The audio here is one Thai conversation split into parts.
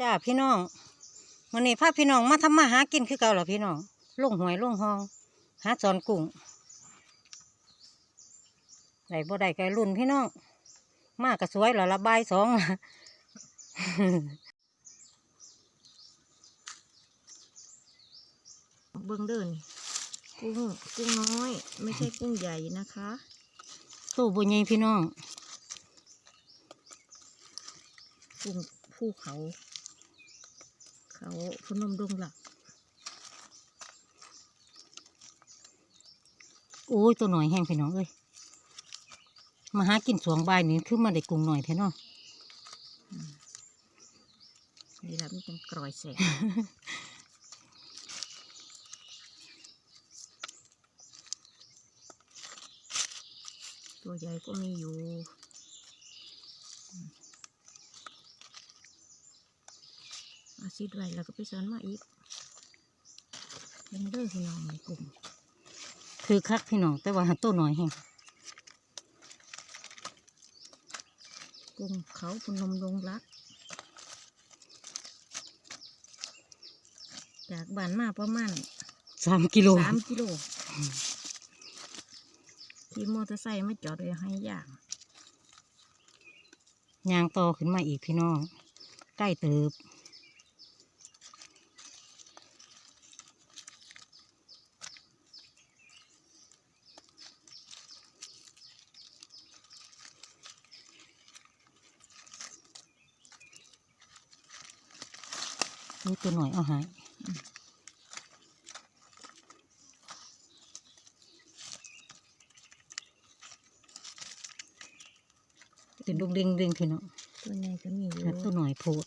จ้าพี่น้องวันนี้พาพี่น้องมาทำมาหากินคือเก่าเหรอพี่น้องลงหวยลงหอง หาสอนกุ้งได้บ่ได้ไกรุ่นพี่น้อง มากก็สวยและละบายสองละเบิ้องเดินกุ้งกุ้งน้อย ไม่ใช่กุ้งใหญ่นะคะตู้บุญใหญ่พี่น้องกุ้งภูเขา เขาพนมดงหลัก โอ้ย ตัวหน่อยแห้งพี่น้องเอ้ย มาหากินสวงบายนี่คือมาได้กุ้งหน่อยแท้เนาะนี่แหละมันเป็นกรอยแสงตัวใหญ่ก็มีอยู่อืมอา ซิดไว้แล้วก็ไปสอนมาอีกเบิ้งเด้อพี่น้องในกลุ่ม คือคักพี่น้องแต่ว่าหาตัวหน่อยแห้งกุ้งเขาพนมดงรัก จากบ้านมาประมาณสามกิโลสามกิโลขี่มอเตอร์ไซค์มาจอดไว้ให้ย่างยางต่อขึ้นมาอีกพี่น้อง ใกล้เติบ นี่ตัวหน่อยเอาหายเป็นลูกเด้งเด้งๆพี่น้องตัวใหญ่ก็มีอยู่หาตัวหน่อยโพด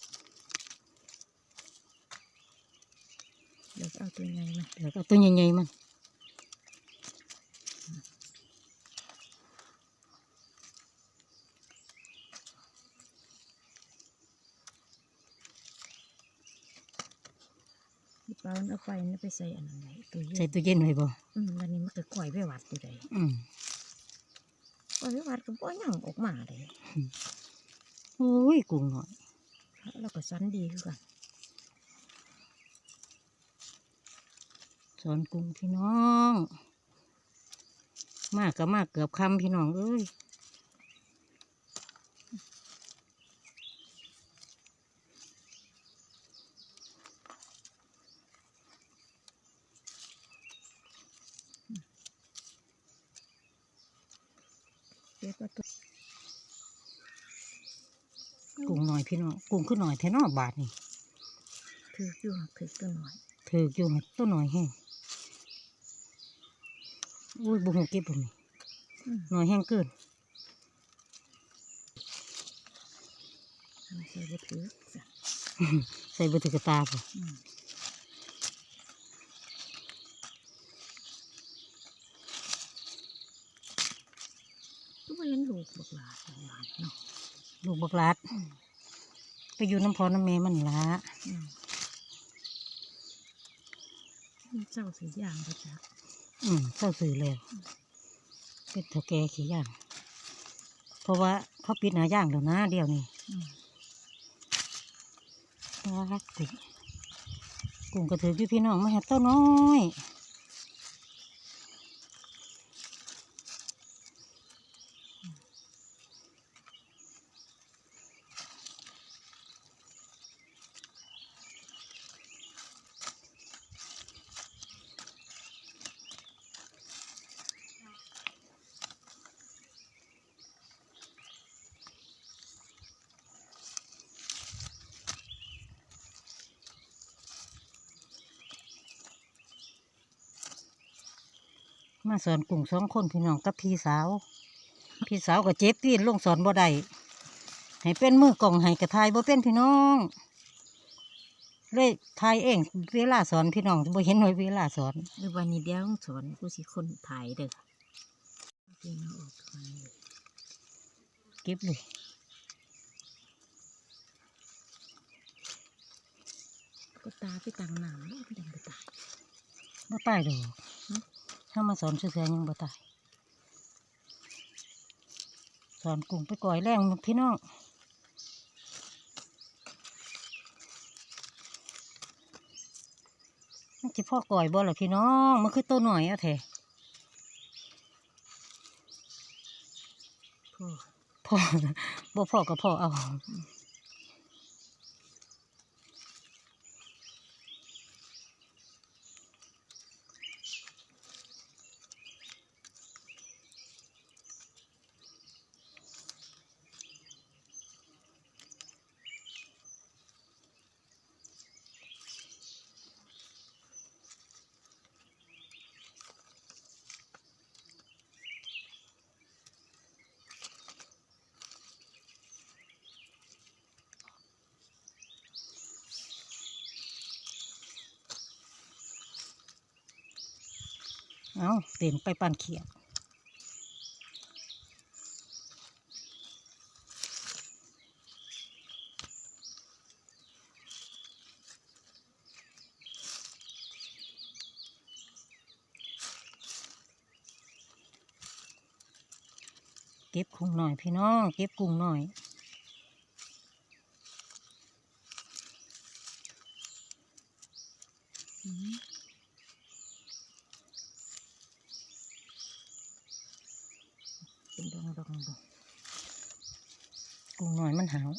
เดี๋ยวเอาตัวใหญ่มาเดี๋ยวก็เอาตัวใหญ่ๆมัน เปาเอาไปนี่ไปใส่อันนั้นไหนตัวใส่เย็นตัวเย็นไว้บ่อืมวันนี้มันก็ก่อยไปวัดอยู่ใดอืมก่อยไปวัดก็บ่ยังออกมาเลยโอ้ยกุ้งหน่อยแล้วก็สันดีคือกันสอนกุ้งพี่น้อง มากก็มากเกือบคำพี่น้องเอ้ย เดี๋ยวก็ตัวกุ้งหน่อยพี่น้องกุ้งขึ้นหน่อยแท้เนอบาทนี่ถืออยู่ถือตัวหน่อยถืออยู่ให้ตัวหน่อยแห้งอุ้ยบุหงเก็บบุนี่อืมหน่อยแห้งเกินเอาใส่บ่ถือจ้ะใส่บุถือกระตาบ่อืม เห็นลูกบักหลาบักหลาเนาะลูกบักลัดไปอยู่น้ำพอน้ำเมมันละอืมมันเจ้าสีอย่างก็จะอืมเศร้าสื่อแล้วเป็นเถาแก่ขี้ย่าง เพราะว่าเขาปิดหนาย่างแล้วนะเดียวนี่อืมรักกุ้งกุ้งกระถืออยู่พี่น้องมาหาตัวน้อย มาสอนกุ้งสองคนพี่น้องกับพี่สาว พี่สาวก็เจ็บตีนลงสอนบ่ได้ให้เป็นมือกล่องให้กระทายบ่เป็นพี่น้องเลยทายเอง เวลาสอนพี่น้องบ่เห็นหน่อยเวลาสอนเดี๋ยววันนี้เดี๋ยวต้องสอนกูสิคนถ่ายเด้อเดี๋ยวเอาออกก่อนเลยเก็บเลยก็ตาไปตังหนามแล้วก็ดังไปตายบ่ตายดอกฮะ ถ้ามาสอนเสือยังบ่ตายสอนกุ้งไปก่อยแรงพี่น้องมันจะพ่อก่อยบ่หรอพี่น้องมันคือตัวหน่อยอะเถอะพ่อบ่พ่อกับพ่อเอา เอาเต็นไปปั่นเขียดเก็บกุ้งหน่อยพี่น้อง เก็บกุ้งหน่อยอืม เป็นดองดองดองกุ้งหน่อยมันหาว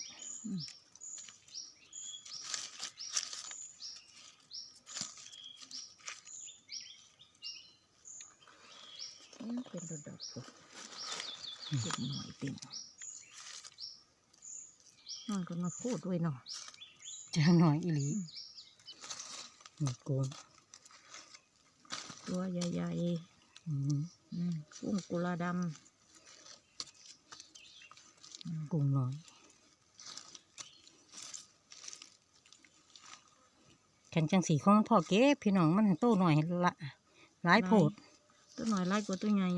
ยังเป็นดอกๆอยู่เก็บหน่อยเต็มนอนก็มาพูดด้วยเนาะเจอหน่อยอีหลีนี่กุ้งตัวใหญ่อืมๆอืมกุ้งกุลาด กุ้งหน่อยขันจังสีของพ่อเก็บพี่น้องมันโตหน่อยละหลายโพดำตัวหน่อยไล่กว่าตัวใหญ่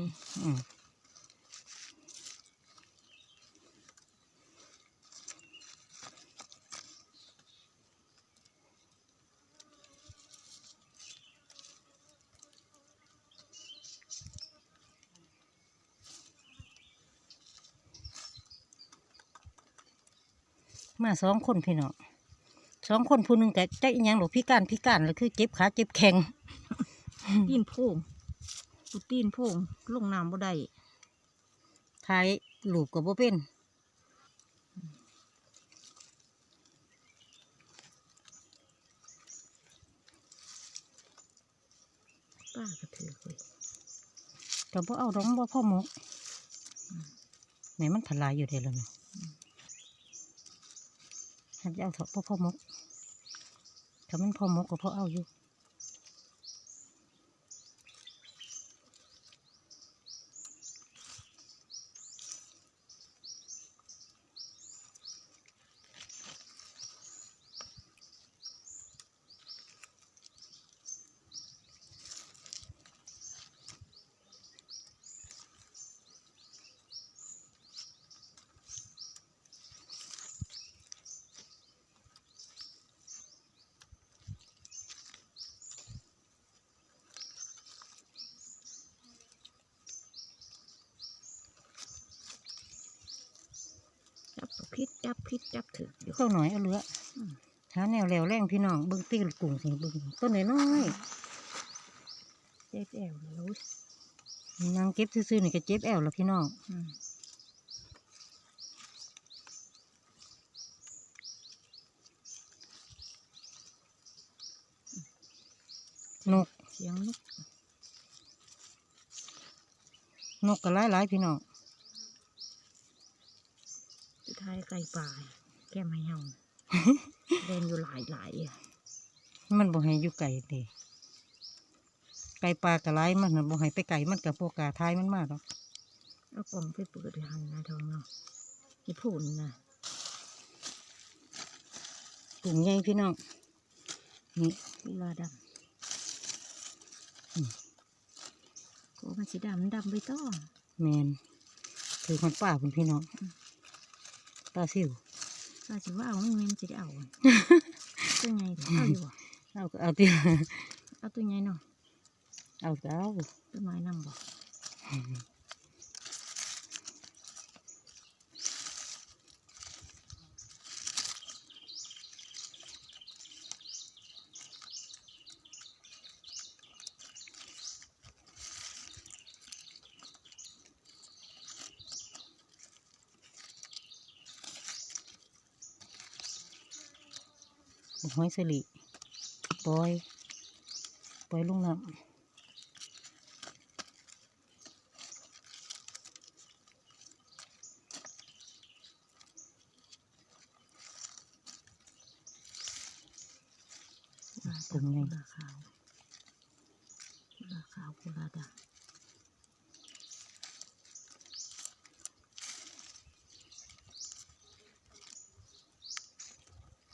มมาสองคนพี่น้องสองคนผู้หนึ่งแต่ใจอีหยังหรอกพิการพิการแล้วคือเจ็บขาเจ็บแข้งตีนโพงกูตีนโพงลงน้ำบ่ได้ท้ายลูกกับบ่เป็นป้ากระเถือกเลยก็บ่เอาดองบ่พ่อหมกไหนมันผลายอยู่เด้แล้วเนาะ หันจะเอาเถอะพ่อพ่อมกถ้ามันพ่อมกก็พ่อเอาอยู่ จับพิษ จับพิษจับถือกอยู่เข้าหน่อยเอาเหลืออมหาแนวแล้วแรงพี่น้องเบิ่งตีนกุ้งสิเบิ่งต้นน้อยเจ็บแอวแล้วๆนางเก็บซื่อๆนี่ก็เจ็บแอวแล้วพี่น้องอืมนกเสียงนกนกก็หลายๆพี่น้อง สุดท้ายไก่ป่าแก้ไม่เฮาเล่นอยู่หลายหลายๆอะมันบ่ให้อยู่ไก่เด้ไก่ปลากระไรมันน่ะบ่ให้ไปไก่มันกับพวกกาทายมันมากหรอกเอากล่องไปเปิดหันนะทองเนาะญี่ปุ่นนะกุ้งใหญ่พี่น้องนี่กุลาดอืมำกูมันสีดำดำไปต้องแมนคือคนป่าคุณพี่น้อง ปลาซิวถ้าสิว่าเอามันเมนสิได้เอาอะตัวใหญ่เด้อเอาอยู่บ่เอาก็เอาตีเอาตัวใหญ่เนาะเอาก็เอาตัวน้อยนำบ่ หอยสลิปล่อย ปล่อยลงน้ำ กุลาดำกุลาขาวกุลาขาวกุลาดำ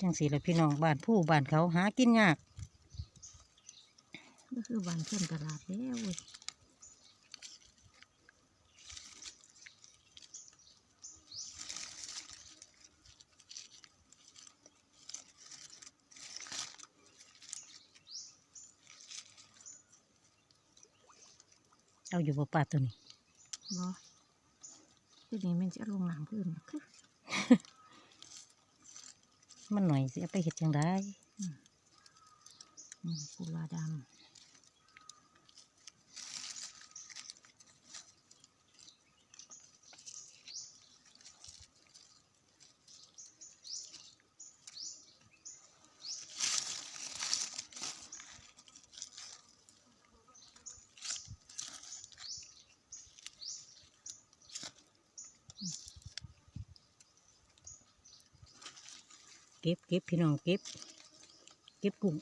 จังสีละพี่น้องบ้านผู้บ้านเขาหากินยากก็คือบ้านเพื่อนตลาดแล้วเว้ยเอาอยู่บ่ป่าตัวนี้บ่ทีนี้มันจะลงน้ำพื้นนะคือ มันหน่อยสิไปเห็ดจังได้อืมกุลาดำ เก็บเก็บพี่น้องเก็บ เก็บกุ้ง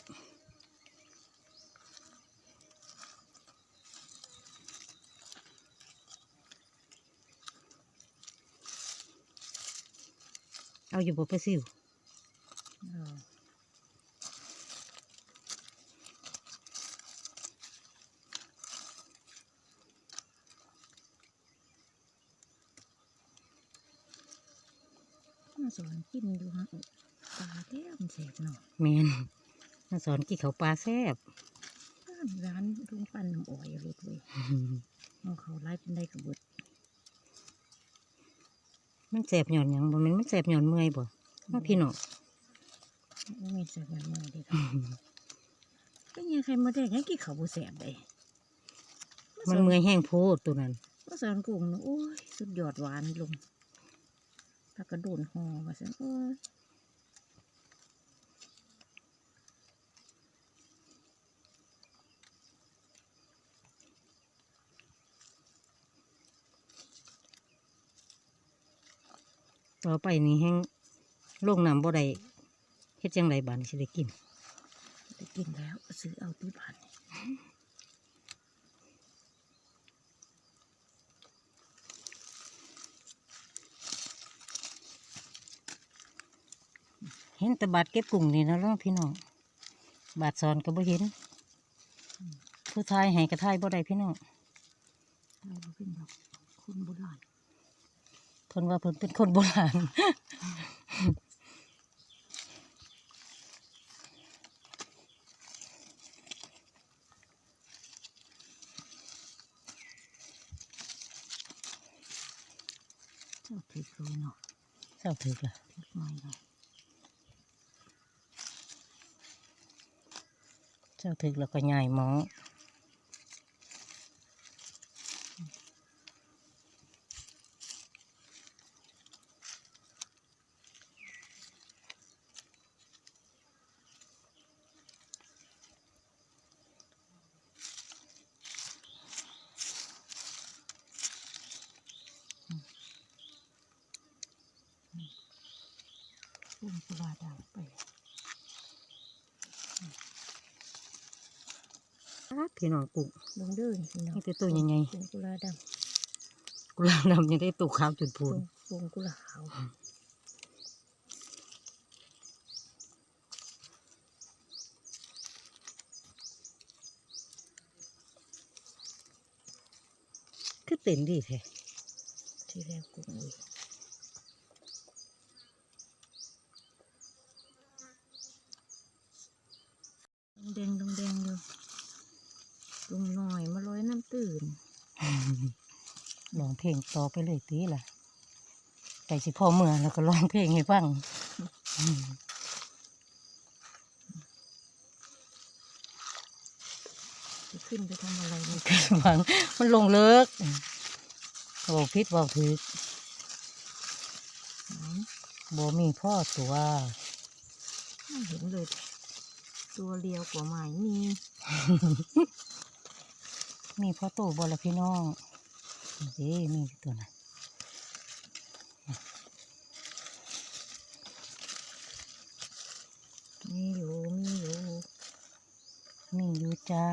เอาอยู่บ่ไปซิว เออมาสอนกินดูฮะปลาแท้มันเสกเนาะ แมนมาสอนกี่เขาวปลาแซบร้านลุงปั้นน้ำอ้อยรถเว้ยเอาเขาไล่เป็นได้กระเบิดมันแสบหย่อนหยังบ่แมันมันแสบหย่อนเมื่อยบ่มาพี่น้องไม่มีเสียเงินมาเด็ดก็ยังใครมาได้ยังกี่เขาบุแสบเลยมันเมื่อยแห้งโพดตัวนั้นมาสอนกุ้งนะโอ้ยสุดยอดหวานลงถ้ากระโดนหอมาสันโอ้ย ต่อไปนี่แห้งลงน้ำบ่ได้เฮ็ดจังไดบานสิได้กินได้กินแล้ว ซื้อเอาที่บ้านนี่เห็นแต่บาดเก็บกุ้งนี่นะน้องพี่น้องบาดสอนก็บ่เห็น ผู้ทายให้กระทายบ่ได้พี่น้องได้บ่ขึ้นดอกคุณโบราณ เพิ่นว่าเพิ่นเป็นคนโบราณเจ้าพริกเลยเนาะเจ้าถือละพริกใหม่เลยเจ้าถือแล้วก็ใหญ่หมอ嗯 งกุลาดำไปพี่น้องกุ้งลงเด้อพี่น้องนี่เป็นตัวใหญ่ๆกุ้งกุลาดำกุลาดำยังได้ตุกขาวจุดพูนกุ้งกุลาขาวคือเต็นดีแท้ที่แรกกุ้งอุ้ยแดงๆแดงๆอยู่กุ้งหน่อยมาลอยน้ำตื่น ร้อง เพลงต่อไปเลยตีล่ะไปสิพ่อเมื่อแล้วก็ร้องเพลงให้ฟังจะขึ้นไปทำอะไรนี่ฟังมันลงเลิกเบาพิษเบาถือหอมบ่มีพ่อตัวไม่เห็นเลย ตัวเลียวกว่าไม้มี มีพ่อตู่บอละพี่น้อง นี่มีตัวนั้นมีอยู่มีอยู่มีอยู่จ้า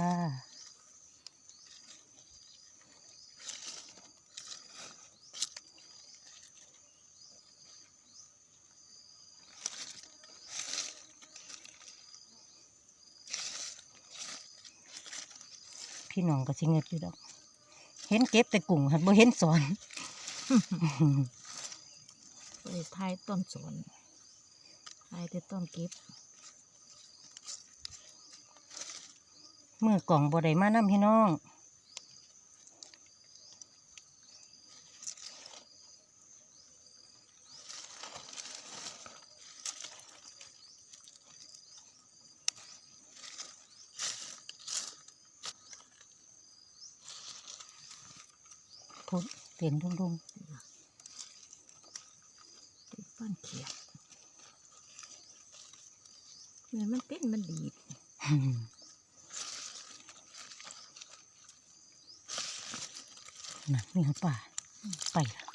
พี่น้องก็สิเงิดอยู่ดอก เห็นเก็บแต่กุ้งหัดบ่เห็นสอนไปทายต้นสนทายแต่ต้นเก็บมือกล่องบ่ได้มานำพี่น้อง พุดเปลี่ยนดุงดุงติดปั้นเขียดเนี่ยมันเป็นมันดีดนะมีหัวป่าไปละ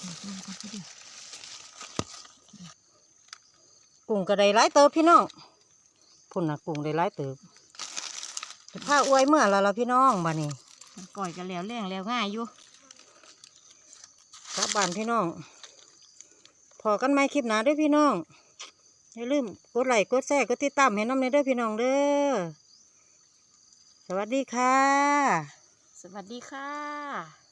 เดี๋ยวไปทำน้ำก่อนก็ได้กุ้งก็ได้หลายเติบพี่น้องพุ่นน่ะกุ้งได้หลายเติบจะพาอวยเมื่อแล้วล่ะพี่น้องบ้านี้มันก่อยกันแล้วแรงแล้วง่ายอยู่กลับบ้านพี่น้องพอกันไหมคลิปหนาเด้วยพี่น้องอย่าลืมกดไลค์กดแชร์กดติดตามให้น้ำในเด้อพี่น้องเด้อสวัสดีค่ะ สวัสดีค่ะ